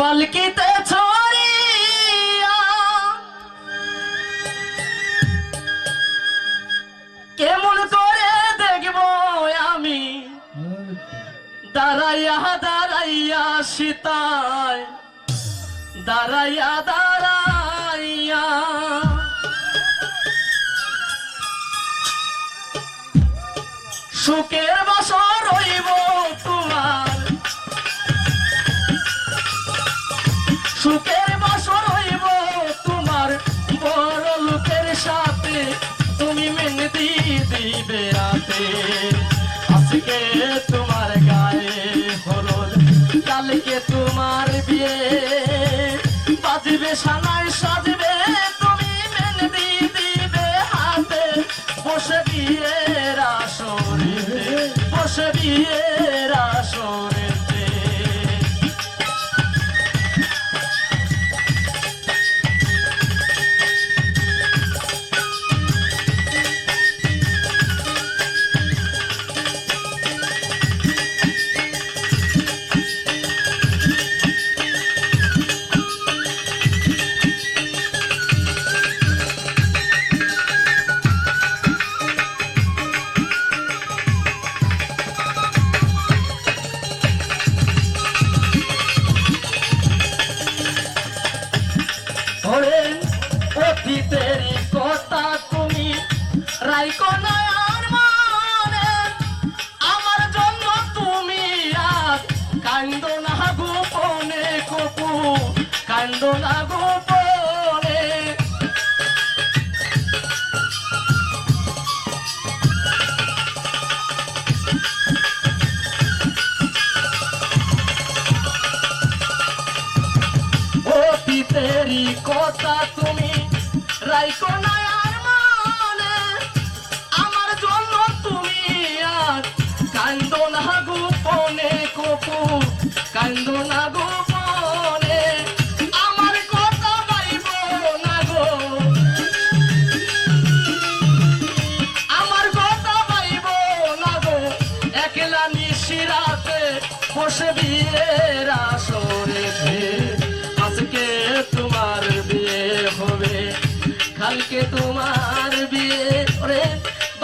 পালকিতে ছড়িয়া। কেমন করে দেখব আমি? দাঁড়াইয়া দাঁড়াইয়া সীতায় দাঁড়াইয়া দাঁড়াইয়া। সুখের বছর রইব দিবে রাতে আজকে তোমার গায়ে হলুদ, কালকে তোমার বিয়ে। বাজবে সানায়, সাজবে তুমি মেহেদি দিবে হাতে। বসে বিয়ের আসরেতে বসে বিয়ের ওরে অতীতের কথা তুমি রাইকো না মনে। আমার জন্য তুমি আর কান্দ না গোপনে কপু কান্দ না গোপনে। অতীতেরই কথা তুমি। রাইকো না আর মনে, আমার জন্য তুমি আর। কান্দ না গোপনে কপু, কান্দ না গোপনে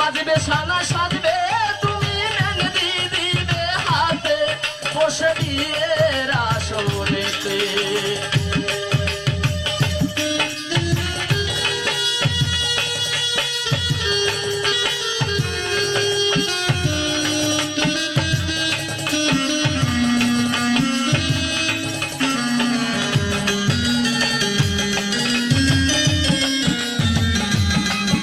বাজবে সালা সাজবে তুমি মেহেদি দিবে হাতে। বসে বিয়ে